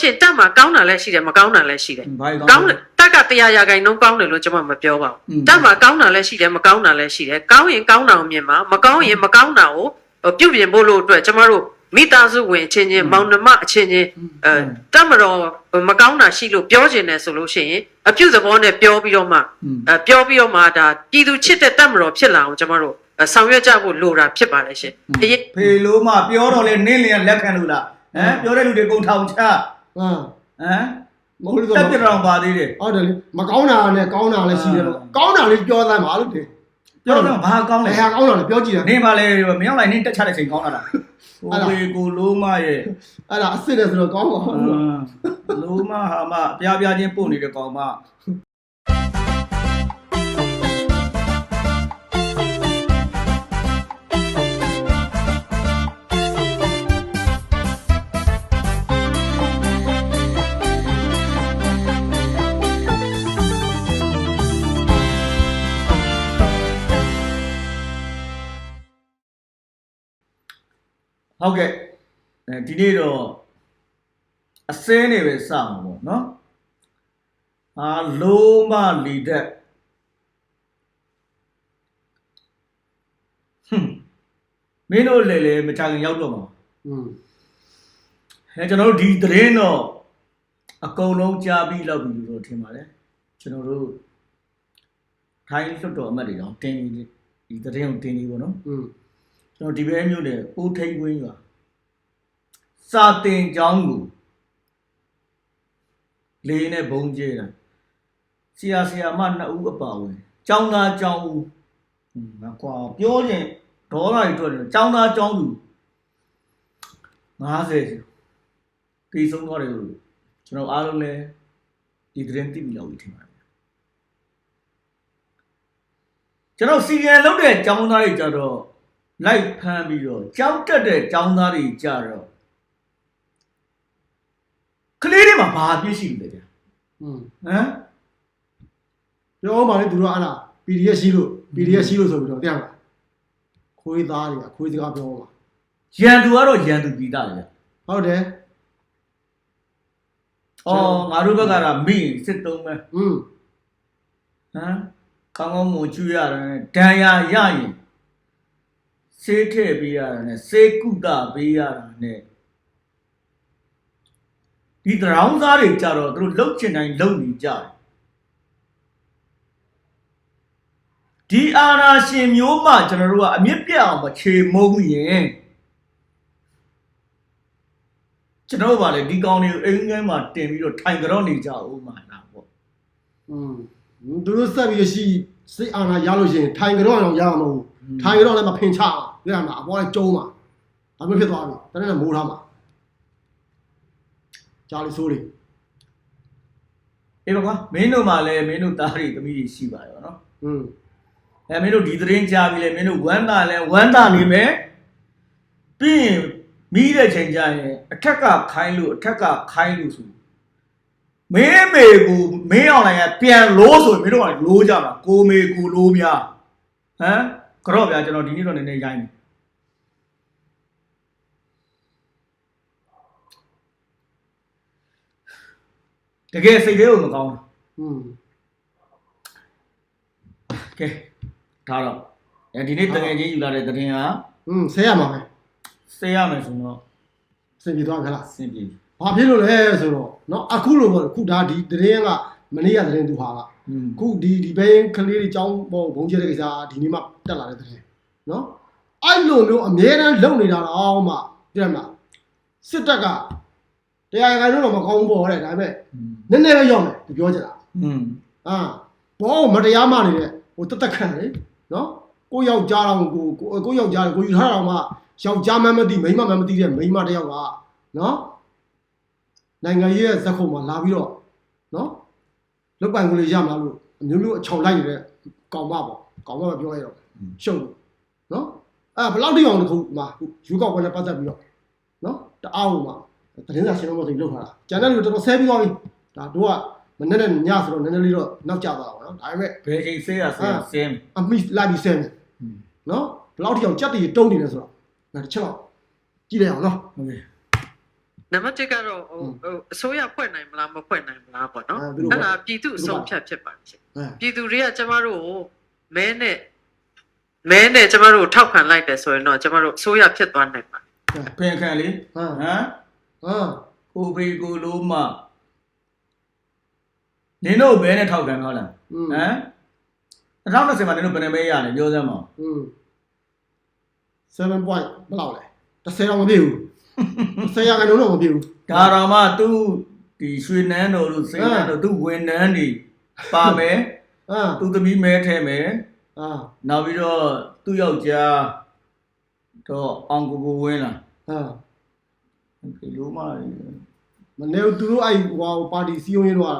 ရှင်တက်မှာကောင်းတာလည်းရှိတယ်မကောင်းတာလည်းရှိတယ်ကောင်းတက်ကတရားရာခိုင်နှုန်းကောင်းတယ်လို့ကျွန်မမပြောပါဘူးတက်မှာကောင်းတာလည်းရှိတယ်မကောင်းတာလည်းရှိတယ်ကောင်းရင်ကောင်းတာကိုမြင်ပါမကောင်းရင်မကောင်းတာကိုပြုပြင်ဖို့လို့အတွက်ကျွန်မတို့မိသားစုဝင်အချင်းချင်းမောင်နှမအချင်းချင်းအဲတက်မတော်မကောင်းတာရှိလို့ပြောကျင်တယ်ဆိုလို့ရှိရင်အပြုသဘောနဲ့ပြောပြီးတော့မှပြောပြီးတော့မှဒါပြည်သူချစ်တဲ့တက်မတော်ဖြစ်လာအောင်ကျွန်မတို့ဆောင်ရွက်ကြဖို့လိုတာဖြစ်ပါတယ်ရှင်ဖေလို့မှပြောတော့လေနင့်လျက်လက်ခံလို့လားဟမ်ပြောတဲ့လူတွေကုန်ထောင်ချ ဟမ်ဟမ်မဟုတ်လို့တက်ဆိုပြတော်ပါသေးတယ်ဟုတ်တယ်လေမကောင်းတာနဲ့ကောင်းတာလည်းရှိတယ်ပေါ့ကောင်းတာလေးပြောသမ်းပါလို့တင်ပြောတော့ဘာကောင်းလေလဲဟာကောင်းတာလည်းပြောကြည့်တယ်နေပါလေမင်းအောင်လိုက်နင်းတက်ချတဲ့ချိန်ကောင်းလာတာအဲ့ဒါဟိုဝေကိုလုံးမရဲ့အဲ့ဒါအစ်စ်တယ်ဆိုတော့ကောင်းပါအဘူးင်းလုံးမဟာမအပြားပြားချင်းပို့နေတဲ့ကောင်မ ဟုတ်ကဲ့အဲဒီနေ့တော့အစင်းနေပဲစမှာပေါ့နော်အာလုံးမလီတက်ဟွန်းမင်းတို့လေလေမချခင်ရောက်တော့မှာ อืม အဲကျွန်တော်တို့ဒီသတင်းတော့အကုန်လုံးကြားပြီးလောက်ပြီလို့ထင်ပါတယ်ကျွန်တော်တို့ထိုင်းလွတ်တော်အမတ်တွေတော့တင်းနေဒီသတင်းကိုတင်းနေပေါ့နော် อืม ကျွန်တော်ဒီဘဲမြို့နယ်အိုးထိန်ဝင်းရွာစာတင်ကျောင်းကိုလေးနဲ့ဘုံကျဲတာဆရာဆရာမနှစ်ဦးအပါဝင်ကျောင်းသားကျောင်းဦးဟွန်းငါကွာပြောရင်ဒေါ်လာတွေထွက်တယ်ကျောင်းသားကျောင်းသူ90တီးဆုံးသွားတယ်လို့ကျွန်တော်အားလုံးလည်းဒီသတင်းသိပြီလောက်ပြီထင်ပါတယ်ကျွန်တော်စီရင်လုပ်တဲ့ကျောင်းသားတွေကြတော့ လိုက်ဖမ်းပြီးတော့ကြောက်တက်တဲ့ကျောင်းသားတွေကြတော့ကလေးတွေမှာဘာအပြစ်ရှိလဲဗျာ อืม ဟမ် ပြောပါလေသူတို့အဲ့ဒါ PDF ရှိလို့ PDF ရှိလို့ဆိုပြီးတော့တရားမှာခွေးသားတွေခွေးစကားပြောပါ ရန်သူကတော့ရန်သူပြီးသားလေဗျာ ဟုတ်တယ် အော်ငါတို့ဘက်ကတော့မိစစ်တုံးပဲ อืม ဟမ်ကောင်းကောင်းမွန်ချူရတယ်ဒဏ်ရာရရင် ဆေးထည့်ပေးရတာနဲ့ဆေးကုသပေးရတာနဲ့ဒီတရောင်းသားတွေကြတော့သူတို့လှုပ်ချင်တိုင်းလှုပ်နေကြတယ်ဒီအာနာရှင်မျိုးမှကျွန်တော်တို့ကအမြင့်ပြတ်အောင်မချေမုန်းရင်ကျွန်တော်တို့ကလေဒီကောင်တွေကိုအင်းငယ်မှာတင်ပြီးတော့ထိုင်ကြတော့နေကြဦးမှာလားပေါ့อืมသူတို့ဆက်ပြီးရှိစိတ်အာဏာရလို့ရှိရင်ထိုင်ကြတော့အောင်ရမှာမဟုတ်ဘူးထိုင်ကြတော့လည်းမဖင်ချအောင် တရားမှာအပေါ်ကကျုံးမှာဒါမျိုးဖြစ်သွားပြီတနေ့နဲ့မိုးထားမှာကြားလိဆိုးတွေအေးပါကွာမင်းတို့မှလည်းမင်းတို့သားတွေသမီးတွေရှိပါရောနော်อืมအဲမင်းတို့ဒီသတင်းကြားပြီးလဲမင်းတို့ဝမ်းသာလဲဝမ်းသာနေမယ်ပြီးရင်မိတဲ့ချိန်ကျရင်အထက်ကခိုင်းလို့အထက်ကခိုင်းလို့ဆိုမင်းမေကိုမင်းအောင်လိုက်ရပြန်လို့ဆိုရင်မင်းတို့ကလိုးကြမှာကိုမေကိုလိုးများဟမ်ကြော့ဗျာကျွန်တော်ဒီနေ့တော့နည်းနည်းရိုင်းတယ် တကယ်စိတ်သေးကိုမကောင်းဘူး อืม ကဲဒါတော့အဲဒီနေ့တကယ်ချင်းယူလာတဲ့သတင်းဟာ อืมဆဲရမှာပဲ စေရမယ်ဆိုတော့ စင်ပြေသွားခလား စင်ပြေပြီ ဘာဖြစ်လို့လဲဆိုတော့เนาะအခုလိုပေါ့ခုဒါဒီတရင်ကမနေ့ကတရင်သူဟာက อืม ခုဒီဒီဘင်းကလေးတွေចောင်းပေါ့ဘုံကျဲတဲ့ကိစ္စဒီနေ့မှတက်လာတဲ့တရင်เนาะအဲ့လိုမျိုးအမြဲတမ်းလုံနေတာတော့မှပြတ်မလားစစ်တပ်က တရားရခိုင်တော့မကောင်းဘောတဲ့ဒါပေမဲ့နည်းနည်းပဲရောက်မယ်သူပြောချင်တာอืมအာဘောကိုမတရားမှနေတဲ့ဟိုတက်တက်ခံလေနော်ကိုယောက်ျားတော်ကိုကိုကိုယောက်ျားကိုယူထားတော်မှယောက်ျားမှမသိမိန်းမမှမသိတဲ့မိန်းမတယောက်ကနော်နိုင်ငံရေးရဲ့ဇက်ခုံမှာလာပြီးတော့နော်လုတ်ပိုင်ကိုလေးရမလားလို့အမျိုးမျိုးအချောင်လိုက်နေတဲ့ကောင်မပေါ့ကောင်မပဲပြောရတော့ရှုံနော်အဲဘယ်လောက်တိအောင်တခုမှာယူကောက်ပွဲနဲ့ပတ်သက်ပြီးတော့နော်တအားဟိုမှာ သတင်းစာရှင်းတော့မဆိုပြီးလုပ်ထားတာကျန်တဲ့လူတော်တော်ဆဲပြီးသွားပြီဒါတို့ကမနေ့နဲ့ညဆိုတော့နည်းနည်းလေးတော့နောက်ကျသွားတာပေါ့နော်ဒါပေမဲ့ဘယ်ချိန်ဆဲရဆဲဆဲအမိလိုက်ပြီးဆဲမယ်နော်ဘယ်လောက်ထိအောင်ကြက်တည်တုံးနေလဲဆိုတော့ဒါတစ်ချက်တော့ကြည့်လိုက်အောင်နော်ဟုတ်ကဲ့နံပါတ်1ကတော့ဟိုအစိုးရဖွဲ့နိုင်မလားမဖွဲ့နိုင်မလားပေါ့နော်အဲ့ဒါပြည်သူအဆုံးဖြတ်ဖြစ်ပါရှင်ပြည်သူတွေကကျမတို့ကိုမဲနဲ့မဲနဲ့ကျမတို့ကိုထောက်ခံလိုက်တယ်ဆိုရင်တော့ကျမတို့အစိုးရဖြစ်သွားနိုင်ပါဖင်ခံလေဟမ် ဟာကိုဖေကိုလိုမနင်တို့ဘယ်နဲ့ထောက်ခံထားလဲဟမ်2020မှာနင်တို့ဘယ်နှမဲရတယ်ပြောစမ်းပါဦး7 point ဘယ်လောက်လဲ10တော့မပြည့်ဘူး10ရာခိုင်နှုန်းတော့မပြည့်ဘူးဒါတော့မှသူ့ဒီရွှေနန်းတော်တို့စိန်နန်းတော်သူ့ဝင်နန်းတွေပါမယ်ဟာသူ့သမီးမဲထဲမယ်ဟာနောက်ပြီးတော့သူ့ယောက်ျားတော့အောင်ကိုကိုဝင်းလာဟာ ဒီလိုမှ မနေဘူးသူတို့အဲ့ဟိုပါတီစီယုံရေးတော့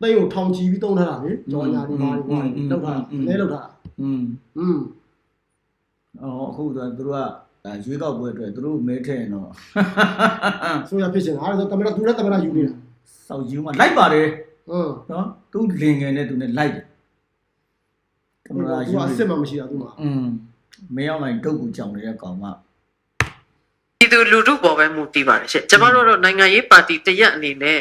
တိတ်ကိုထောင်ချီပြီးတုံးထားတာလေကြော်ညာဒီပါဒီပါလောက်ထားတာလဲလောက်ထားတာ อืม อืม အော်အခုတော့သူတို့ကဒါရွေးကောက်ပွဲအတွက်သူတို့မဲထဲရင်တော့ ဆိုရဖြစ်ချင်တာအဲ့ဒါတမန်သူလည်းတမန်ယူနေတာ စောက်ယူမှလိုက်ပါတယ် อืม နော်သူလင်ငယ်နဲ့သူနဲ့လိုက်တယ်ကင်မရာ သူ ယူ ကအစ်စ်မှမရှိတာသူမှာ อืมမင်းအောင်လိုက်တုတ်ကိုကြောင်နေတဲ့ကောင်မ ပြည်သူလူထုပေါ်ပဲမူတည်ပါတယ်ရှင်ကျမတို့တော့နိုင်ငံရေးပါတီတစ်ရက်အနေနဲ့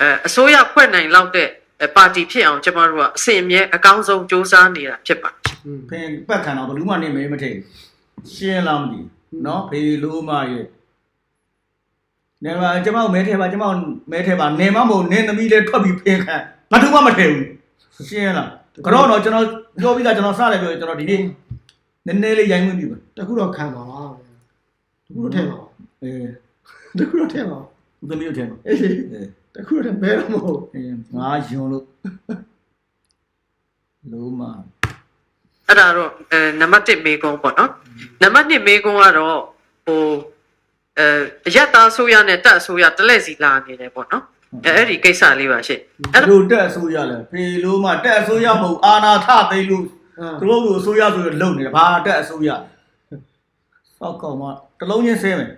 အဲအစိုးရဖွဲ့နိုင်လောက်တဲ့အဲပါတီဖြစ်အောင်ကျမတို့ကအစဉ်အမြဲအကောင်းဆုံးစ조사နေတာဖြစ်ပါတယ် อืม ဖင်ပတ်ခံတော့ဘယ်သူမှနေမဲမထိရှင်းလားမသိဘူးနော်ဖေလိုမရဲ့နေပါကျမတို့မဲထဲပါကျမတို့မဲထဲပါနေမမို့နင်းသမီးလေးထွက်ပြီးဖင်ခံဘာသူမှမထဲဘူးရှင်းလားကတော့တော့ကျွန်တော်ပြောပြီးသားကျွန်တော်စတယ်ပြောကျွန်တော်ဒီနေ့နည်းနည်းလေးရိုင်းဝင်ပြီပါ တခုတော့ခံပါပါတ ခုတော့ထဲပါအေးတခုတော့ထဲပါဦးသမီးတို့ထဲပါအေးအေးတခုတော့ဘယ်တော့မဟုတ်အေးငါယွန်လို့လုံးမအဲ့ဒါတော့အဲနံပါတ်1မေကုံးပေါ့နော်နံပါတ်2မေကုံးကတော့ဟိုအဲအရက်သားဆိုရနဲ့တက်အဆိုရတလဲစီလာနေတယ်ပေါ့နော်အဲအဲ့ဒီကိစ္စလေးပါရှင့်အဲ့တို့တက်အစိုးရလဲဖေလို့မတက်အစိုးရမဟုတ်အာနာထသိမ်းလို့အာသူတို့ကိုအစိုးရဆိုရလုံနေတယ်ဘာတက်အစိုးရ စောက်ကောင်မတလုံးချင်းဆင်းမယ်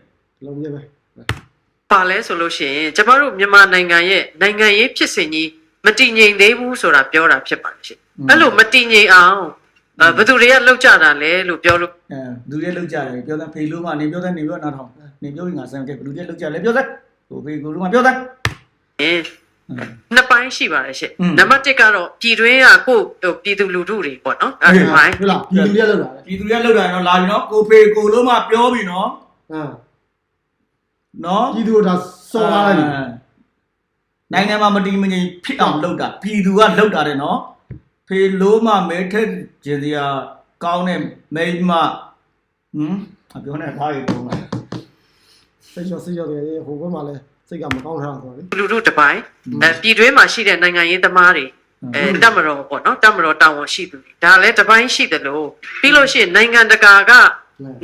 လုံးရပဲပါလဲဆိုလို့ရှိရင်ကျမတို့မြန်မာနိုင်ငံရဲ့နိုင်ငံရေးဖြစ်စဉ်ကြီးမတည်ငြိမ်သေးဘူးဆိုတာပြောတာဖြစ်ပါတယ်ရှင်အဲ့လိုမတည်ငြိမ်အောင်အဲဘယ်သူတွေကလောက်ကြတာလဲလို့ပြောလို့အဲလူတွေလောက်ကြတယ်ပြောတဲ့ဖေလို့မနေပြောတဲ့နေပြောနားထောင်နေပြောရင်ငါဆန်းကဲလူတွေလောက်ကြလဲပြောတဲ့ဟိုဖေကိုလို့မပြောတဲ့ရင် နှစ်ပိုင်းရှိပါတယ်ရှင်อืมနံပါတ်1ကတော့ပြည်တွင်းကကိုယ့်ဟိုပြည်သူလူထုတွေပေါ့နော်အဲ့ဒီပိုင်းဟုတ်လားပြည်သူတွေကလောက်တာလေပြည်သူတွေလောက်တာတော့လာပြီနော်ကိုဖေကိုလို့မပြောပြီနော်အာနော်ပြည်သူကဒါစော်ကားလိုက်ပြီနိုင်ငံမှာမတည်မငြိမ်ဖြစ်အောင်လုပ်တာပြည်သူကလုပ်တာတယ်နော်ဖေလို့မမဲထက်ကျင်စရာကောင်းတဲ့မိန်းမဟမ်အပြောနေသားရီတုံးလားစိတ်ရောစိတ်ရောတယ်ဟိုဘက်မှာလဲ စိတ်ကမကောင်းထားတာဆိုတော့လေလူထုတစ်ပိုင်းအဲပြည်တွင်းမှာရှိတဲ့နိုင်ငံရေးသမားတွေအဲတက်မတော်ပေါ့နော်တက်မတော်တာဝန်ရှိသူတွေဒါလည်းတစ်ပိုင်းရှိတယ်လို့ပြီးလို့ရှိရင်နိုင်ငံတကာက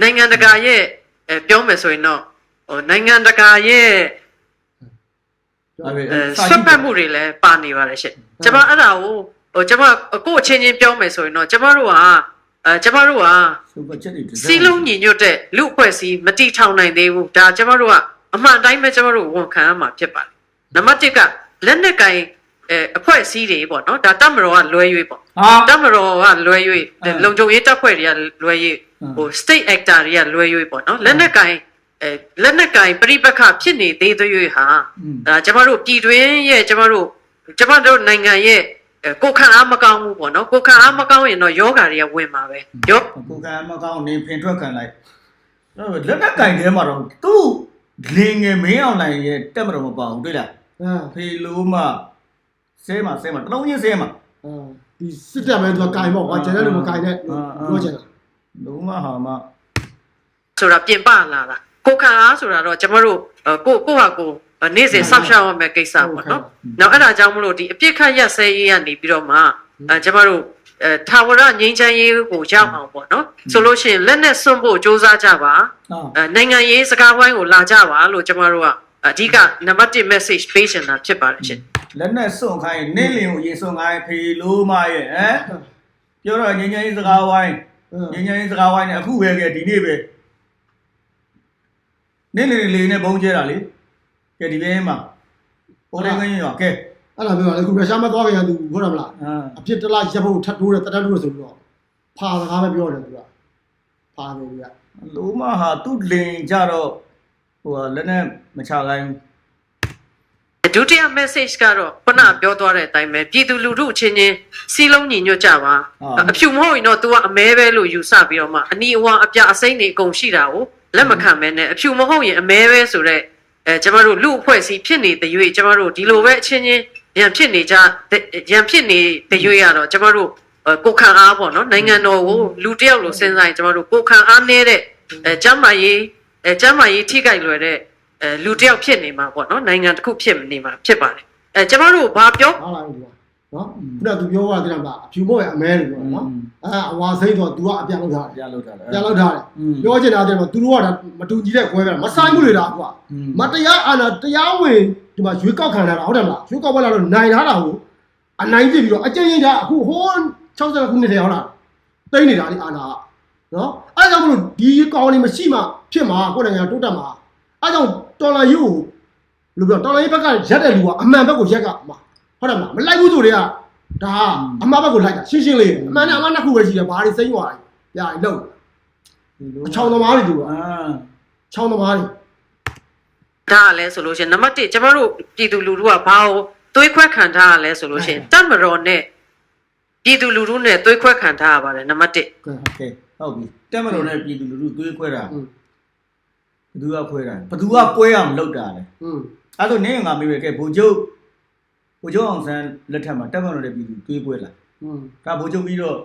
နိုင်ငံတကာရဲ့အဲပြောမယ်ဆိုရင်တော့ဟိုနိုင်ငံတကာရဲ့ဒါပဲအဲဆွတ်ဖက်မှုတွေလည်းပါနေပါတယ်ရှင့်။ကျွန်မအဲ့ဒါကိုဟိုကျွန်မကိုယ့်အချင်းချင်းပြောမယ်ဆိုရင်တော့ကျွန်မတို့ကအဲကျွန်မတို့ကစူပါချက်တွေစီးလုံးညီညွတ်တဲ့လူအဖွဲ့အစည်းမတီထောင်နိုင်သေးဘူး။ဒါကျွန်မတို့က အမှန်တိုင်းပဲကျွန်မတို့ဝန်ခံရမှာဖြစ်ပါတယ်။နံပါတ်1ကလက်နက်ကင်အဲအဖွဲ့အစည်းတွေပေါ့နော်ဒါတပ်မတော်ကလွဲ၍ပေါ့ဟာတပ်မတော်ကလွဲ၍အဲလုံခြုံရေးတပ်ဖွဲ့တွေကလွဲ၍အဲဟို state actor တွေကလွဲ၍ပေါ့နော်လက်နက်ကင်အဲလက်နက်ကင်ပြိပခဖြစ်နေသေးသေး၍ဟာอืมဒါကျမတို့ပြည်တွင်းရဲ့ကျမတို့ကျမတို့နိုင်ငံရဲ့အဲကိုယ်ခံအားမကောင်းဘူးပေါ့နော်ကိုယ်ခံအားမကောင်းရင်တော့ယောဂါတွေကဝင်မှာပဲယောကိုကံမကောင်းနေဖင်ထွက်ခံလိုက်အဲ့လက်နက်ကင်ထဲမှာတော့သူ့ လင်ငယ်မင်းအောင်လိုက်ရဲ့တက်မတော်မပါဘူးတွေ့လားအာဖေလိုမဆဲမှာဆဲမှာတလုံးချင်းဆဲမှာအာဒီစစ်တပ်ပဲသူကကင်ပေါ့ကွာကျန်တဲ့လူမကင်နဲ့ပြောချင်တာလုံးမဟာမဆိုတာပြင်ပလာတာကိုယ်ခံအားဆိုတာတော့ကျမတို့အဲကိုကိုယ့်ဟာကိုယ်နေ့စဉ်ဆောက်ရှောက်ရမယ့်ကိစ္စပေါ့နော်နောက်အဲ့ဒါကြောင့်မလို့ဒီအပြစ်ခတ်ရက်စဲရေးကနေပြီးတော့မှအဲကျမတို့ အဲထာဝရငြိမ်းချမ်းရေးကိုရောက်အောင်ပေါ့နော်ဆိုလို့ရှိရင်လက်နဲ့စွန့်ဖို့စ조사ကြပါဟာအဲနိုင်ငံရေးစကားဝိုင်းကိုလာကြပါလို့ကျမတို့ကအဓိကနံပါတ်1 message ပေးချင်တာဖြစ်ပါတယ်ရှင်လက်နဲ့စွန့်ခိုင်းနင်းလင်ကိုရေစွန့်ခိုင်းဖေလိုမရဲ့ဟမ်ပြောတော့ငင်းငင်းစကားဝိုင်းငင်းငင်းစကားဝိုင်းနဲ့အခုပဲကဲဒီနေ့ပဲနင်းလင်လေးနဲ့ဘုံကျဲတာလေကဲဒီဘေးမှာဟိုတိုင်းကင်းရောကဲ အဲ့ဒါပြောတာလေခုရုရှားမသွားခင်ကသူဟုတ်တယ်မလားအာအဖြစ်တလားရပ်ဖို့ထပ်တိုးတယ်တက်တက်တိုးတယ်ဆိုပြီးတော့ဖာစကားပဲပြောတယ်သူကဖာတယ်သူကလိုမဟာသူ့လင်ကြတော့ဟိုလက်နဲ့မချခိုင်းဒုတိယ message ကတော့ခုနပြောသွားတဲ့အတိုင်းပဲပြည်သူလူထုအချင်းချင်းစီးလုံးညီညွတ်ကြပါအဖြူမဟုတ်ရင်တော့ तू ကအမဲပဲလို့ယူဆပြီးတော့မှအနီအဝါအပြအစိမ့်တွေအကုန်ရှိတာကိုလက်မခံမဲနဲ့အဖြူမဟုတ်ရင်အမဲပဲဆိုတော့အဲကျမတို့လူအဖွဲ့အစည်းဖြစ်နေတဲ့၍ကျမတို့ဒီလိုပဲအချင်းချင်း ရန်ဖြစ်နေကြရန်ဖြစ်နေတဲ့၍ရတော့ကျမတို့ကိုခံအားပေါ့နော်နိုင်ငံတော်ကိုလူတယောက်လိုစဉ်းစားရင်ကျမတို့ကိုခံအားနေတဲ့အဲကျမ်းမာရေးအဲကျမ်းမာရေးထိခိုက်လွယ်တဲ့အဲလူတယောက်ဖြစ်နေမှာပေါ့နော်နိုင်ငံတစ်ခုဖြစ်နေမှာဖြစ်ပါတယ်အဲကျမတို့ဘာပြောဟာလာပြီ နော်ခုနကသူပြောသွားတယ်လားအဖြူမို့ရဲ့အမဲလို့ပြောနော်အဲအဝါစိမ့်တော့ तू ကအပြတ်လောက်ထားတယ်ပြလောက်တာလေပြတ်လောက်ထားတယ်ပြောချင်တာတဲ့မှာသူတို့ကဒါမတူညီတဲ့ခွဲပြမဆိုင်ဘူးလေဒါကွာမတရားအာဏာတရားဝင်ဒီမှာရွေးကောက်ခံလာတာဟုတ်တယ်မလားရွေးကောက်ပွဲလာတော့နိုင်ထားတာကိုအနိုင်ပြစ်ပြီးတော့အကျဉ်းချင်းဒါအခုဟိုး60ခုနှစ်တည်းဟုတ်လားတိမ့်နေတာဒီအာဏာကနော်အဲကြောင့်မလို့ဒီကောင်လေးမရှိမှဖြစ်မှာကိုယ်နိုင်ငံတိုးတက်မှာအဲကြောင့်တော်လာယူလို့ပြောတော်လာယူဘက်ကရက်တဲ့လူကအမှန်ဘက်ကိုရက်ကမှာ ဟုတ်တယ်မမလိုက်ဘူးဆိုတွေကဒါအမဘက်ကိုလိုက်တာရှင်းရှင်းလေးအမှန်နဲ့အမနှစ်ခုပဲရှိတယ်ဘာတွေစိမ့်ွားတွေပြလောက်အချောင်းသမားတွေသူကအာချောင်းသမားတွေဒါလဲဆိုလို့ရှင်နံပါတ်1ကျမတို့ပြည်သူလူထုကဘာကိုသွေးခွက်ခံထားရလဲဆိုလို့ရှင်တက်မတော်နဲ့ပြည်သူလူထုနဲ့သွေးခွက်ခံထားရပါတယ်နံပါတ်1ဟုတ်ကဲ့ဟုတ်ပြီတက်မတော်နဲ့ပြည်သူလူထုသွေးခွက်တာဘသူကခွဲတာဘသူကပွဲအောင်လုပ်တာလဲอืมအဲ့တော့နင်းငါမေးပဲကဲဘုံချုပ် ဘိုလ်ချုပ်အောင်ဆန်းလက်ထက်မှာတက်မလို့နဲ့ပြည်သူသွေးခွဲလာ อืม ဒါဗိုလ်ချုပ်ပြီးတော့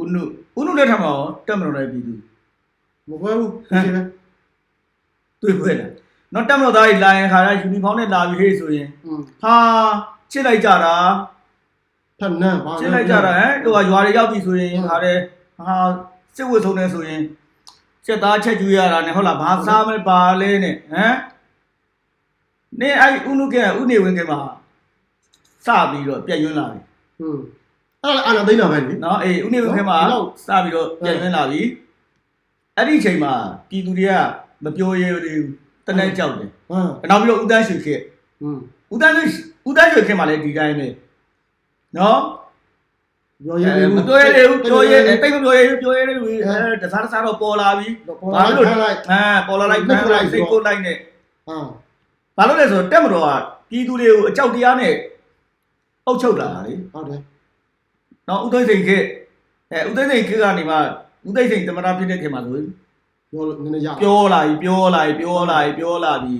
ဦးနုဦးနုလက်ထက်မှာရောတက်မလို့နဲ့ပြည်သူ မခွဲဘူးရှင်းတယ် သွေးခွဲလာနော်တက်မလို့သားကြီးလာရင်ခါရယူနီဖောင်းနဲ့လာပြီးဟေးဆိုရင် อืม ဟာချစ်လိုက်ကြတာ ဖက်နန်းပါ ချစ်လိုက်ကြတာဟမ်တို့ကရွာတွေရောက်ပြီဆိုရင်ခါတယ်ဟာစစ်ဝတ်ဆုံးနေဆိုရင်ချက်သားချက်ကျွေးရတာနဲ့ဟုတ်လားဘာစားမလဲပါလဲနဲ့ဟမ်နေအဲ့ဦးနုကဲဦးနေဝင်ကဲမှာ စပြီးတော့ပြည့်ရွံ့လာပြီဟွန်းအဲ့ဒါအာနာသိန်းတာပဲနိနော်အေးဦးနေဦးခဲမှာစပြီးတော့ပြည့်ရွံ့လာပြီအဲ့ဒီအချိန်မှာပြည်သူတွေကမပြောရဲသေးဘူးတနက်ကြောက်တယ်ဟွန်းနောက်ပြီးတော့ဦးတန်းရွှေခေဟွန်းဦးတန်းရွှေဦးတန်းရွှေခေမှာလည်းဒီတိုင်းပဲနော်ပြောရဲဘူးပြောရဲဘူးပြောရဲတိတ်မပြောရဲဘူးပြောရဲဘူးအဲတစားတစားတော့ပေါ်လာပြီဘာလို့လဲအဲပေါ်လာလိုက်ဖမ်းလိုက်စိတ်ကိုလိုက်နဲ့ဟမ်ဘာလို့လဲဆိုတော့တက်မတော်ကပြည်သူတွေကိုအကြောက်တရားနဲ့ အုပ်ချုပ်လာတာလေ ဟုတ်တယ် နော်ဦးသိန်းစိန်ခေတ်အဲဦးသိန်းစိန်ခေတ်ကနေမှဦးသိန်းစိန်တမနာဖြစ်တဲ့ခေတ်မှာဆို ပြောလို့နည်းနည်းရ ပြောလာပြီပြောလာပြီပြောလာပြီပြောလာပြီ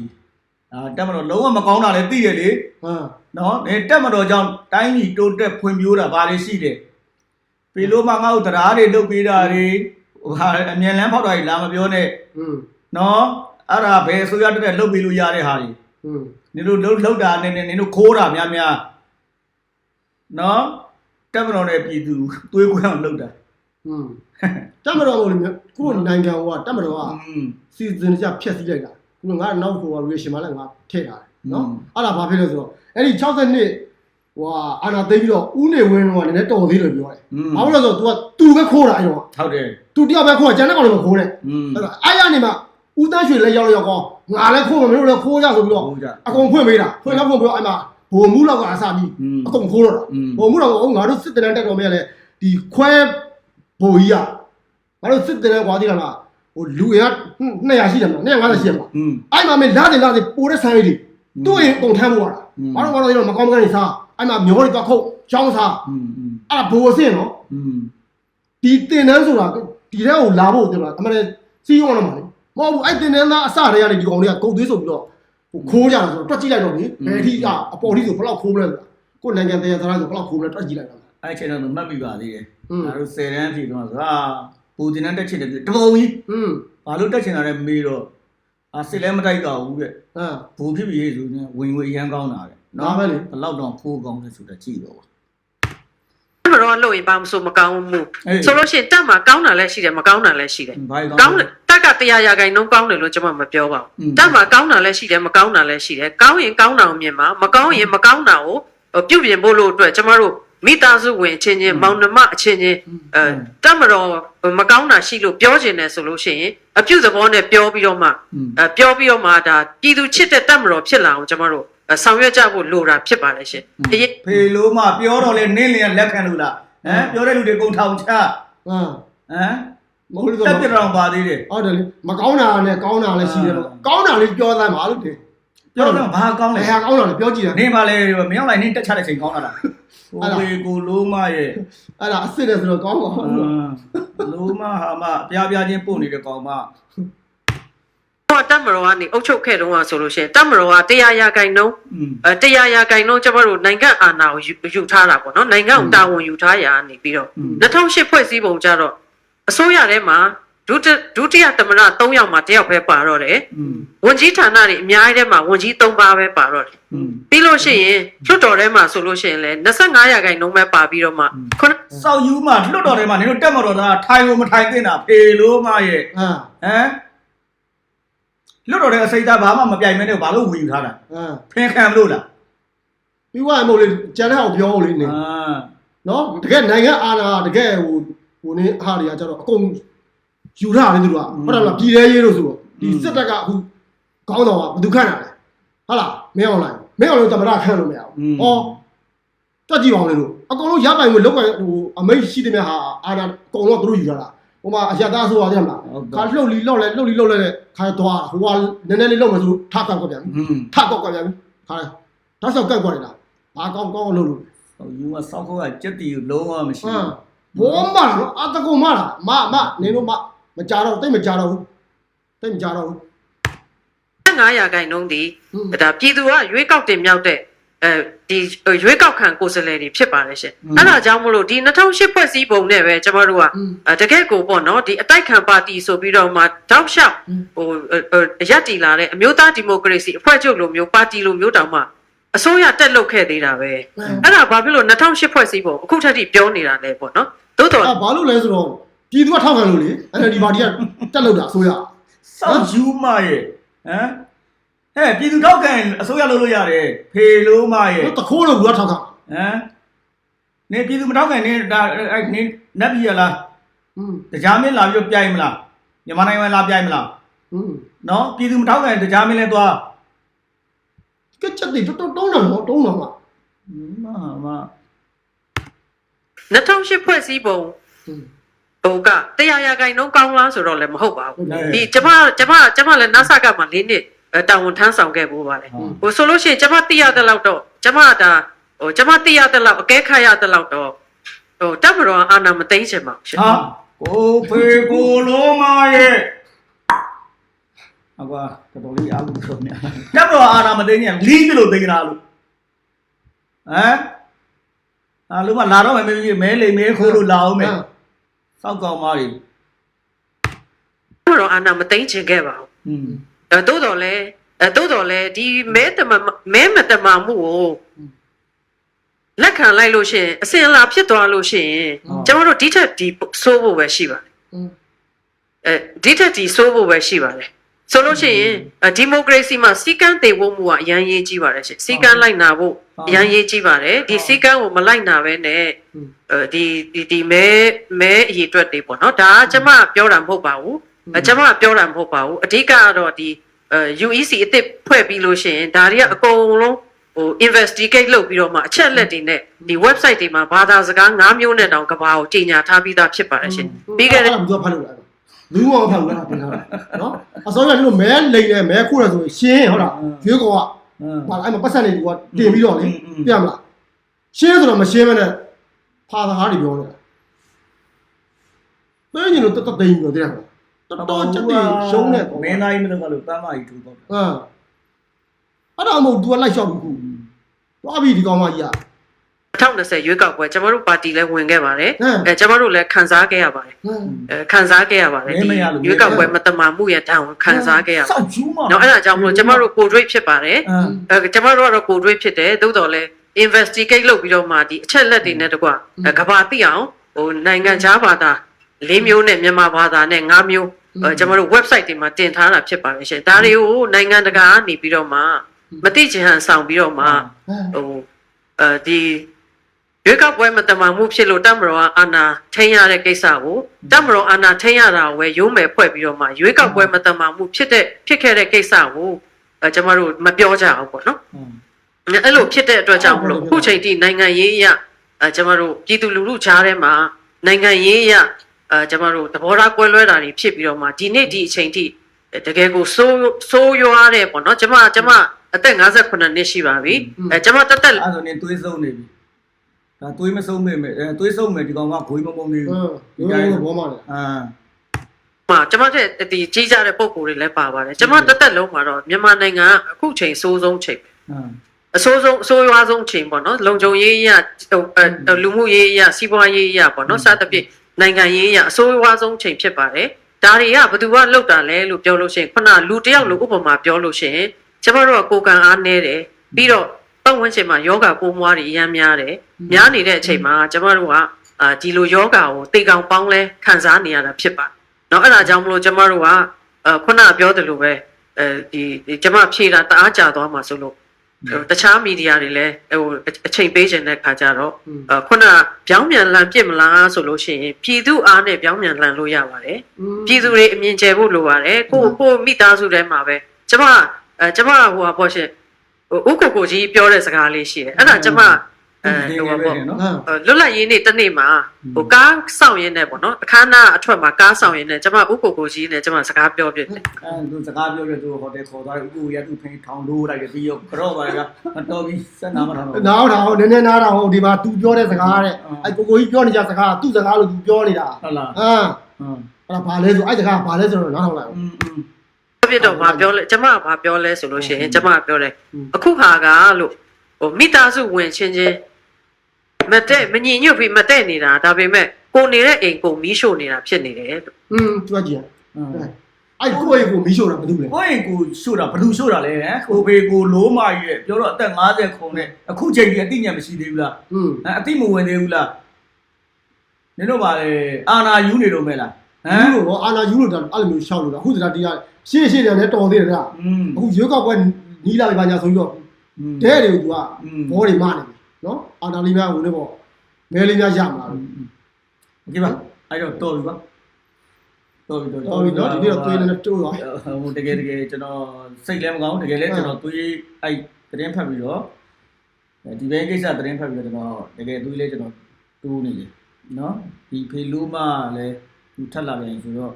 အာတက်မတော်လုံးဝမကောင်းတာလည်းသိတယ်လေ ဟမ် နော်အဲတက်မတော်ကြောင့်တိုင်းပြည်တိုးတက်ဖွံ့ဖြိုးတာဘာတွေရှိတယ်ပေလို့မှငါ့ကိုတရားတွေလုပ်ပေးတာတွေဟာအမြန်လန်းဖောက်တာကြီးလာမပြောနဲ့ อืม နော်အဲ့ဒါဘယ်အစိုးရတက်တက်လုပ်ပေးလို့ရတဲ့ဟာကြီး อืม နင်တို့လှုပ်လှုပ်တာနဲ့နင်တို့ခိုးတာများများ နော်တပ်မတော်နဲ့ပြည်သူသွေးကွဲအောင်လုပ်တာอืมတပ်မတော်ကိုခုနိုင်ငံကတပ်မတော်ကစီစဉ်ကြဖြက်စီးလိုက်တာခုငါနောက်ကိုရေရှင်မလဲငါထည့်တာနော်အဲ့ဒါဘာဖြစ်လဲဆိုတော့အဲ့ဒီ60နှစ်ဟွာအာနာသိပြီးတော့ဦးနေဝင်းကလည်းနည်းတော်သေးတယ်ပြောတယ်။ဘာလို့လဲဆိုတော့ तू ကသူပဲခိုးတာအဲ့တော့ဟုတ်တယ်။ तू တယောက်ပဲခိုးတာကျန်တဲ့ကောင်လည်းမခိုးနဲ့။အဲ့တော့အဲ့ရနေမှာဦးတန်းရွှေလည်းရောက်ရောက်ကောင်းငါလည်းခိုးမယ်မင်းတို့လည်းခိုးရဆိုပြီးတော့အကုန်ဖွင့်ပေးတာဖွင့်တော့ဖွင့်ပြီးတော့အဲ့မှာ ဘိုလ်မှုလောက်ကအစပြီးအကုန်ခိုးတော့တာဘိုလ်မှုလောက်ကငါတို့စစ်တမ်းတက်တော်မရလဲဒီခွဲဘိုလ်ကြီးကငါတို့စစ်တမ်းကွာသေးလားလားဟိုလူရ200ရှိတယ်မလား250ရှိတယ်မလားအဲ့မှာမင်းလာတယ်လာတယ်ပိုတဲ့ဆိုင်လေးသူ့ရင်အကုန်ထမ်းဖို့ရတာဘာလို့ဘာလို့ဒီတော့မကောင်းမကနေစားအဲ့မှာမျောတွေတော့ခုတ်ချောင်းစားအဲ့ဘိုလ်အဆင့်နော်ဒီတင်တန်းဆိုတာဒီတဲ့ကိုလာဖို့တင်တာအမှန်တည်းစီးရုံတော့မှာလေမဟုတ်ဘူးအဲ့တင်တန်းသားအစတည်းကနေဒီကောင်တွေကကုတ်သွေးဆိုပြီးတော့ ခိုးကြတာဆိုတော့တွက်ကြည့်လိုက်တော့လေဘယ်ထိကအပေါ်ထိဆိုဘလောက်ခိုးမလဲကိုနိုင်ငံတရားသလားဆိုဘလောက်ခိုးမလဲတွက်ကြည့်လိုက်တော့အဲ့ချိန်တော့မှတ်မိပါသေးတယ်ငါတို့10တန်းဖြေတော့ဆိုတာပူတင်တန်းတက်ချင်တယ်တပုံကြီးอืมဘာလို့တက်ချင်တာလဲမေးတော့အာစစ်လဲမတိုက်တော့ဘူးတဲ့ဟာဘူဖြစ်ပြီးရေဆိုနေဝင်ဝေးရမ်းကောင်းတာတဲ့နော်ပဲလေဘလောက်တော့ဖိုးကောင်းလဲဆိုတာကြည့်တော့တော့လို့ရင်ဘာမှမဆိုမကောင်းဘူးဆိုလို့ရှိရင်တက်မှာကောင်းတာလည်းရှိတယ်မကောင်းတာလည်းရှိတယ်ကောင်းတယ် တပ်ကတရားရာခိုင်နှုန်းကောင်းတယ်လို့ကျွန်မမပြောပါဘူးတပ်မှာကောင်းတာလည်းရှိတယ်မကောင်းတာလည်းရှိတယ်ကောင်းရင်ကောင်းတာကိုမြင်ပါမကောင်းရင်မကောင်းတာကိုပြုပြင်ဖို့လို့အတွက်ကျွန်မတို့မိသားစုဝင်အချင်းချင်းမောင်နှမအချင်းချင်းအဲတက်မတော်မကောင်းတာရှိလို့ပြောချင်တယ်ဆိုလို့ရှိရင်အပြုသဘောနဲ့ပြောပြီးတော့မှအဲပြောပြီးတော့မှဒါပြည်သူချစ်တဲ့တက်မတော်ဖြစ်လာအောင်ကျွန်တော်တို့ဆောင်ရွက်ကြဖို့လိုတာဖြစ်ပါလေရှင်။ဖေလို့မှပြောတော့လေနင့်လျက်လက်ခံလို့လားဟမ်ပြောတဲ့လူတွေကုန်ထောင်ချဟမ်ဟမ် မဟုတ်လို့တက်ဆိုပြတောင်ပါသေးတယ်ဟုတ်တယ်လေမကောင်းတာနဲ့ကောင်းတာလည်းရှိတယ်ပေါ့ကောင်းတာလေးပြောသမ်းပါလို့တင်ပြောတော့ဘာကောင်းလဲဘယ်ဟာကောင်းတာလဲပြောကြည့်တယ်နေပါလေမင်းအောင်လိုက်နေတက်ချတဲ့ချိန်ကောင်းတာလားအဲ့ဒါကိုဝေကိုလုံးမရဲ့အဲ့ဒါအစ်စ်တယ်ဆိုတော့ကောင်းပါအဘူးင်းလုံးမဟာမအပြားပြားချင်းပို့နေတဲ့ကောင်မဟောတက်မတော်ကနေအုပ်ချုပ်ခဲ့တုန်းကဆိုလို့ရှိရင်တက်မတော်ကတရားရာဂိုင်နှုံးอืมအဲတရားရာဂိုင်နှုံးကျမတို့နိုင်ငံအာဏာကိုယူယူထားတာပေါ့နော်နိုင်ငံကိုတာဝန်ယူထားရာကနေပြီးတော့2008ဖွဲ့စည်းပုံကြတော့ အစိုးရထဲမှာဒုတိဒုတိယသမဏ3ယောက်မှာတယောက်ပဲပါတော့တယ်ဝန်ကြီးဌာနတွေအများကြီးထဲမှာဝန်ကြီး3ပါးပဲပါတော့တယ်ပြီးလို့ရှိရင်လွှတ်တော်ထဲမှာဆိုလို့ရှိရင်လည်း25ရာခိုင်နှုန်းပဲပါပြီးတော့မှခုနစောက်ယူမှာလွှတ်တော်ထဲမှာနင်တို့တက်မတော်သားထိုင်လို့မထိုင်သင့်တာဖေလို့မရဲ့ဟမ်လွတ်တော်တဲ့အစိမ့်သားဘာမှမပြိုင်မဲနဲ့ဘာလို့ဝီယူထားတာဖင်ခံမလို့လားပြီးွားမဟုတ်လေကျန်တဲ့အောင်ပြောလို့လေနေနော်တကယ်နိုင်ငံအာဏာတကယ်ဟို နေအားတွေကကျတော့အကုန်ယူထားတယ်သူတို့ကဟုတ်တယ်မလားပြည်သေးရေးလို့ဆိုတော့ဒီစစ်တပ်ကအခုကောင်းတော့ကဘယ်သူခန့်တာလဲဟုတ်လားမင်းအောင်လိုက်မင်းအောင်လို့တမရခန့်လို့မရဘူးဟောတွက်ကြည့်ပါဦးလေလို့အကုန်လုံးရပိုင်ကိုလောက်ပိုင်ဟိုအမိတ်ရှိတဲ့မြတ်ဟာအာဏာအကုန်လုံးသူတို့ယူထားတာဟိုမှာအရသာဆိုရတယ်မလားခါလှုပ်လီလှုပ်လဲလှုပ်လီလှုပ်လဲတဲ့ခါသွားဟိုကနည်းနည်းလေးလှုပ်မှဆိုထကောက်ကောက်ပြန်ပြီอืมထကောက်ကောက်ပြန်ပြီခါတော့ဆောက်ကောက်ကောက်နေတာဘာကောင်းကောင်းလှုပ်လို့စောက်ယူမှစောက်ခေါက်ကကြက်တီကိုလုံးဝမရှိဟမ် ဘောမလာနော်အတကုမလာမမနေလို့မမကြတော့တိတ်မကြတော့ဘူးတိတ်မကြတော့ဘူး25ရာခိုင်နှုန်းဒီဟွန်းဒါပြည်သူကရွေးကောက်တင်မြောက်တဲ့အဲဒီရွေးကောက်ခံကိုယ်စားလှယ်တွေဖြစ်ပါတယ်ရှင်အဲ့ဒါကြောင့်မလို့ဒီ2008ဖွဲ့စည်းပုံနဲ့ပဲကျမတို့ကဟွန်းအဲတကယ့်ကိုပေါ့နော်ဒီအတိုက်ခံပါတီဆိုပြီးတော့မှတောက်လျှောက်ဟွန်းဟိုအရက်တီလာတဲ့အမျိုးသားဒီမိုကရေစီအဖွဲ့ချုပ်လိုမျိုးပါတီလိုမျိုးတောင်မှ အစိုးရတက်လုတ်ခဲ့သေးတာပဲအဲ့ဒါဘာဖြစ်လို့2008ဖွဲ့စည်းပုံအခုထက်ထိပြောနေတာလဲပေါ့နော်သို့တော်အဲ့ဘာလို့လဲဆိုတော့ပြည်သူကထောက်ခံလို့လေ NLD ပါတီကတက်လို့တာအစိုးရစောက်ယူမှရဲ့ဟမ်ဟဲ့ပြည်သူထောက်ခံအစိုးရလုပ်လို့ရတယ်ဖေလို့မရဲ့တခိုးလို့ကထောက်ခံဟမ်နေပြည်သူမထောက်ခံနေဒါအဲ့နေနတ်ပြည်ရလားဟွန်းတရားမင်းလာပြီးတော့ပြိုင်မလားမြန်မာနိုင်ငံမှာလာပြိုင်မလားဟွန်းနော်ပြည်သူမထောက်ခံတရားမင်းလဲသွား ကက်ချက်တွေတော်တော်တုံးတယ်နော်တုံးတော့မှာမမ2008ဖွဲ့စည်းပုံဟွန်းဟိုကတရားရာခိုင်နှုန်းကောင်းလားဆိုတော့လည်းမဟုတ်ပါဘူးဟုတ်တယ်ဒီကျမကျမကျမလည်း NASA ကမှ၄နှစ်အဲတာဝန်ထမ်းဆောင်ခဲ့ဖို့ပါတယ်ဟုတ်ဟိုဆိုလို့ရှိရင်ကျမသိရတဲ့လောက်တော့ကျမဒါဟိုကျမသိရတဲ့လောက်အကဲခတ်ရတဲ့လောက်တော့ဟိုတပ်မတော်ကအာဏာမသိမ်းချင်ပါဘူးရှင်ဟာကိုဖေကိုလုံးမရဲ့ အကွာတော်တော်လေးအားလုံးဆုံးနေတပ်တော်အာနာမသိနေလီးပြလို့သိကြတာလို့ဟမ်အာလုံးမလာတော့မယ်မဲလိမ်မဲခိုးလို့လာအောင်မယ်စောက်ကောင်မတွေတပ်မတော်အာဏာမသိမ်းချင်ခဲ့ပါဘူးอืมအဲတိုးတော်လဲအဲတိုးတော်လဲဒီမဲတမမဲမတမာမှုကိုလက်ခံလိုက်လို့ရှိရင်အစင်အလာဖြစ်သွားလို့ရှိရင်ကျမတို့ဒီထက်ဒီဆိုးဖို့ပဲရှိပါတယ်ဟွန်းအဲဒီထက်ဒီဆိုးဖို့ပဲရှိပါတယ် ဆိုလို့ရှိရင်ဒီမိုကရေစီမှာစီကံသေးဖို့မှုကအရန်ရေးကြီးပါတယ်ရှင်စီကံလိုက်နာဖို့အရန်ရေးကြီးပါတယ်ဒီစီကံကိုမလိုက်နာပဲနဲ့အဲဒီဒီဒီမဲမဲအရေးအတွက်တွေပေါ့နော်ဒါကကျမပြောတာမဟုတ်ပါဘူးအဲကျမပြောတာမဟုတ်ပါဘူးအဓိကကတော့ဒီအဲ UEC အစ်စ်ဖွဲ့ပြီးလို့ရှိရင်ဒါတွေကအကုန်လုံးဟို investigate လုပ်ပြီးတော့မှအချက်လက်တွေနဲ့ဒီ website တွေမှာဘာသာစကား၅မျိုးနဲ့တောင်ကဘာကိုကြီးညာထားပြီးသားဖြစ်ပါတယ်ရှင်ပြီးခဲ့တဲ့ လူရောဖောက်လားဒီကောင်နော်အစောရလို့မဲလိမ့်တယ်မဲခုရဆိုရင်ရှင်းဟုတ်လားရွေးကောကဟာအဲ့မှာပတ်စံနေကူကတင်ပြီးတော့လေပြမလားရှင်းဆိုတော့မရှင်းမနဲ့ဖာသာဟာတွေပြောနေတာပဲညလို့တတတိန်ပြောတယ်တော်တော်ချက်တိရှုံးတဲ့မင်းသားကြီးမင်းကလို့တမ်းမကြီးထူပေါ့ဟာအဲ့တော့မဟုတ် तू ကလိုက်လျှောက်ဘူးသွားပြီဒီကောင်မကြီးက 2020ရွေးကောက်ပွဲကျမတို့ပါတီလည်းဝင်ခဲ့ပါတယ်ဟမ်အဲကျမတို့လည်းခံစားခဲ့ရပါတယ်ဟမ်အဲခံစားခဲ့ရပါတယ်ဒီရွေးကောက်ပွဲမတမာမှုရဲ့တန်ကိုခံစားခဲ့ရပါစောက်ကျူးမနော်အဲ့ဒါကြောင့်မလို့ကျမတို့ကိုယ်တွေ့ဖြစ်ပါတယ်အင်းအဲကျမတို့ကတော့ကိုယ်တွေ့ဖြစ်တယ်သို့တော်လည်း investigate လုပ်ပြီးတော့မှဒီအချက်လက်တွေနဲ့တကွအဲကဘာသိအောင်ဟိုနိုင်ငံခြားဘာသာ၄မျိုးနဲ့မြန်မာဘာသာနဲ့၅မျိုးအဲကျမတို့ website တွေမှာတင်ထားတာဖြစ်ပါတယ်ရှင်ဒါတွေကိုနိုင်ငံတကာကနေပြီးတော့မှမသိချင်ဟန်ဆောင်ပြီးတော့မှဟမ်ဟိုအဲဒီ ရွေးကောက်ပွဲမတမာမှုဖြစ်လို့တမတော်ကအာဏာထိန်းရတဲ့ကိစ္စကိုတမတော်အာဏာထိန်းရတာကိုပဲရုံးမယ်ဖွဲ့ပြီးတော့မှရွေးကောက်ပွဲမတမာမှုဖြစ်တဲ့ဖြစ်ခဲ့တဲ့ကိစ္စကိုအဲကျမတို့မပြောကြအောင်ပေါ့နော်อืมအဲ့လိုဖြစ်တဲ့အတွက်ကြောင့်မလို့အခုချိန်ထိနိုင်ငံရေးအရအဲကျမတို့ပြည်သူလူထုကြားထဲမှာနိုင်ငံရေးအရအဲကျမတို့သဘောထားကွဲလွဲတာတွေဖြစ်ပြီးတော့မှဒီနေ့ဒီအချိန်ထိတကယ်ကိုစိုးစိုးရွားတဲ့ပေါ့နော်ကျမကျမအအသက်58နှစ်ရှိပါပြီအဲကျွန်မတက်တက်အဲ့ဒါဆိုရင်သွေးဆုံးနေပြီ ဒါသွေးမဆုံးမေမဲ့အဲသွေးဆုံးမယ်ဒီကောင်ကဂွေးမပုံသေးဟဘူးမ်ရိုးရိုးဘောမှာလေအာမှာကျွန်မတဲ့ဒီကြီးကြတဲ့ပုံကိုယ်တွေလည်းပါပါတယ်ကျွန်မတက်တက်လုံးမှာတော့မြန်မာနိုင်ငံကအခုချိန်စိုးဆုံးချိန်အာအဆိုးဆုံးအဆိုးရွားဆုံးချိန်ပေါ့နော်လုံခြုံရေးအရဟိုအဲလူမှုရေးအရစီးပွားရေးအရပေါ့နော်စသဖြင့်နိုင်ငံရေးအရအဆိုးရွားဆုံးချိန်ဖြစ်ပါတယ်ဒါတွေကဘယ်သူကလောက်တာလဲလို့ပြောလို့ရှိရင်ခုနလူတစ်ယောက်လိုဥပမာပြောလို့ရှိရင်ကျမတို့ကကိုယ်ကံအားနည်းတယ်ပြီးတော့ ပတ်ဝန်းကျင်မှာယောဂပိုးမွားတွေအများများတယ်များနေတဲ့အချိန်မှာကျမတို့ကအာဒီလိုယောဂကိုတေကောင်ပေါင်းလဲခံစားနေရတာဖြစ်ပါတယ်เนาะအဲ့ဒါကြောင့်မလို့ကျမတို့ကအာခုနပြောသလိုပဲအဲဒီဒီကျမဖြေတာတအားကြာသွားမှာဆိုလို့ ဟိုတခြားမီဒီယာတွေလည်းဟိုအချိန်ပေးခြင်းတဲ့ခါကျတော့အခုနပြောင်းပြန်လန်ပြစ်မလားဆိုလို့ရှိရင်ပြည်သူအားနဲ့ပြောင်းပြန်လန်လို့ရပါတယ်ပြည်သူတွေအမြင်ကျယ်ဖို့လိုပါတယ်ကိုကိုမိသားစုထဲမှာပဲကျမအဲကျမဟိုဟာပေါ့ရှင် ဟိုဥက္ကကိုကြီးပြောတဲ့စကားလေးရှိတယ်အဲ့ဒါကျမအဲဟိုပေါ့လွတ်လပ်ရေးနေ့တနေ့မှာဟိုကားစောင့်ရင်းနဲ့ပေါ့နော်အခမ်းအနားအထွက်မှာကားစောင့်ရင်းနဲ့ကျမဥက္ကိုကိုကြီးနဲ့ကျမစကားပြောပြတယ်အဲသူစကားပြောပြသူဟိုတယ်ခေါ်သွားတယ်ဥက္ကိုရသူဖိထောင်လို့လိုက်ပြီးရောကတော့ပါလားမတော်ပြီးစက်နာမထောင်တော့နားထောင်နည်းနည်းနားထောင်ဟိုဒီမှာသူပြောတဲ့စကားတဲ့အဲကိုကိုကြီးပြောနေကြစကားသူ့စကားလို့သူပြောနေတာဟုတ်လားအင်းအဲ့ဒါဘာလဲဆိုအဲ့စကားဘာလဲဆိုတော့နားထောင်လိုက်အောင် ပြစ်တော့မပြောလဲကျမကဘာပြောလဲဆိုလို့ရှိရင်ကျမကပြောတယ် อืม အခုဟာကလို့ဟိုမိသားစုဝင်ချင်းချင်းမတဲ့မညီညွတ်ပြီးမတဲ့နေတာဒါပေမဲ့ကိုနေတဲ့အိမ်ကိုမီးရှို့နေတာဖြစ်နေတယ်လို့ อืมသူကကြည့် อืม အဲ့ကိုယ့်ရဲ့ကိုမီးရှို့တာဘာလို့လဲ ကိုယ့်ရင်ကိုရှို့တာဘယ်သူရှို့တာလဲဟမ်ကိုဘေကိုလိုးမကြီးရဲ့ပြောတော့အသက်50ခုနဲ့အခုချိန်ကြီးအသိဉာဏ်မရှိသေးဘူးလား อืม ဟမ်အသိမဝင်သေးဘူးလားနင်တို့ပါလေအာနာယူနေတော့မဲလားဟ ယူ မ် လို့တော့အာနာယူလို့တော့အဲ့လိုမျိုးရှောက်လို့တာအခုတည်းကတရား ရှေ့ရှေ့တယ်လည်းတော်သေးတယ်ဗျာ อืม အခုရွေးကောက်ပွဲနီးလာပြီဘာညာဆိုပြီးတော့ อืม တဲတွေကို तू က อืม ဘောတွေမနေပြီနော်အာနာလေးများဝင်နေပေါ့မဲလေးများရမှာလို့ โอเคပါအဲ့တော့တော်ပြီပါတော်ပြီတော် တော်ပြီနော်ဒီနေ့တော့သွေးနဲ့တိုးသွား ဟိုတကယ်တကယ်ကျွန်တော်စိတ်လည်းမကောင်းတကယ်လည်းကျွန်တော်သွေးအဲ့သတင်းဖတ်ပြီးတော့ဒီဘဲကိစ္စသတင်းဖတ်ပြီးတော့ကျွန်တော်တကယ်သွေးလည်းကျွန်တော်တိုးနေတယ်နော်ဒီဖေလူးမလည်းသူထက်လာပြန်ဆိုတော့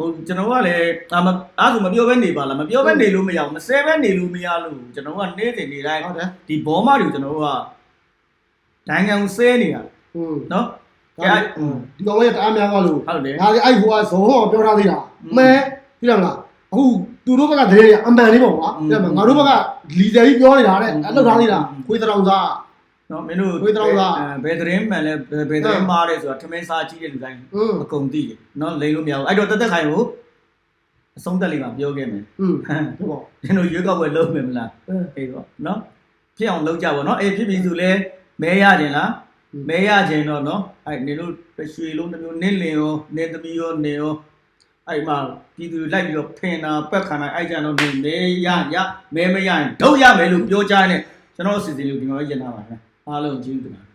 ဟိုကျွန်တော်ကလည်းအာမအားဆိုမပြောဘဲနေပါလားမပြောဘဲနေလို့မရအောင်မဆဲဘဲနေလို့မရလို့ကျွန်တော်ကနေ့စဉ်နေ့တိုင်းဟုတ်တယ် ဒီဘောမတွေကိုကျွန်တော်တို့ကနိုင်ငံကိုဆဲနေတာอืมနော်ဒါ ဒီကောင်လေးတအားများသွားလို့ဟုတ်တယ် ဒါကအဲ့ဟိုကဇောဟောပြောထားသေးတာမှန်သိလားမလားအခုသူတို့ဘက်ကတည်းကအမှန်လေးပေါ့ကွာသိလားမလားငါတို့ဘက်ကလီတယ်ကြီးပြောနေတာတဲ့အဲ့လောက်ထားသေးတာခွေးတရောင်သား နော်မင်းတို့ဝေးတော့လားဘယ်သတင်းမှန်လဲဘယ်သတင်းမှားတယ်ဆိုတာထမင်းစားကြည့်တဲ့လူတိုင်းအကုန်သိတယ်နော်လိန်လို့မရဘူးအဲ့တော့တက်တက်ခိုင်ကိုအဆုံးသက်လေးမှာပြောခဲ့မယ်ဟုတ်ပါဘူးကျွန်တော်ရွေးကောက်ပွဲလုပ်မယ်မလားအေးတော့နော်ဖြစ်အောင်လုပ်ကြပါနော်အေးဖြစ်ပြီဆိုလဲမဲရခြင်းလားမဲရခြင်းတော့နော်အဲ့နေလို့ရွှေလုံးတစ်မျိုးနင့်လင်ရောနေသမီးရောနေရောအဲ့မှာပြည်သူလိုက်ပြီးတော့ဖင်တာပက်ခါနိုင်အဲ့ကြတော့နေမဲရရမဲမရရင်ဒုတ်ရမယ်လို့ပြောကြတယ်ကျွန်တော်အစီအစဉ်လို့ဒီမှာရရနာပါခင်ဗျ ఆలోచించినాను